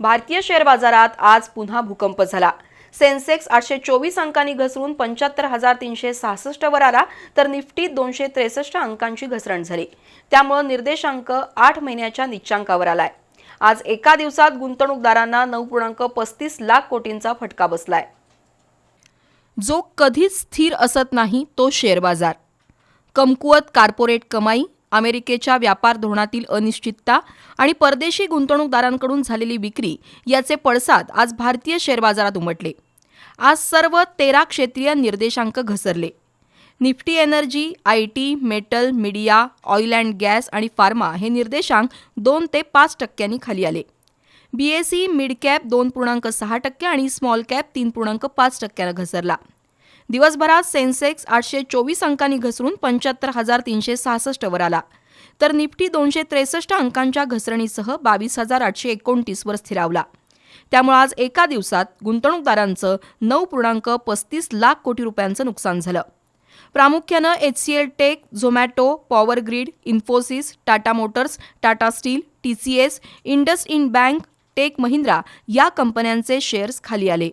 भारतीय शेअर बाजारात आज पुन्हा भूकंप झाला. सेन्सेक्स आठशे चोवीस अंकांनी घसरून पंच्याहत्तर हजार तीनशे सहासष्ट वर आला तर निफ्टीत दोनशे त्रेसष्ट अंकांची घसरण झाली. त्यामुळे निर्देशांक आठ महिन्याच्या निच्चांकावर आलाय. आज एका दिवसात गुंतवणूकदारांना नऊ पूर्णांक पस्तीस लाख कोटींचा फटका बसलाय. जो कधीच स्थिर असत नाही तो शेअर बाजार. कमकुवत कार्पोरेट कमाई अमेरिकेच्या व्यापार धोरणातील अनिश्चितता आणि परदेशी गुंतवणूकदारांकडून झालेली विक्री याचे पडसाद आज भारतीय शेअर बाजारात उमटले. आज सर्व तेरा क्षेत्रीय निर्देशांक घसरले. Nifty energy I T metal media oil and gas आणि फार्मा हे निर्देशांक दोन ते पाच टक्क्यांनी खाली आले. बीएसई मिड कॅप दोन पूर्णांक सहा टक्के आणि स्मॉल कॅप तीन पूर्णांक पाच टक्क्यानं घसरला. दिवसभरात सेन्सेक्स आठशे चोवीस अंकांनी घसरून पंच्याहत्तर हजार तीनशे सहासष्ट वर आला. तर निफ्टी दोनशे त्रेसष्ट अंकांच्या घसरणीसह बावीस हजार आठशे एकोणतीसवर स्थिरावला. त्यामुळे आज एका दिवसात गुंतवणूकदारांचं नऊ पूर्णांक पस्तीस लाख कोटी रुपयांचं नुकसान झालं. प्रामुख्यानं H C L tech Zomato power grid Infosys Tata motors Tata steel T C S IndusInd bank tech Mahindra या कंपन्यांचे शेअर्स खाली आले.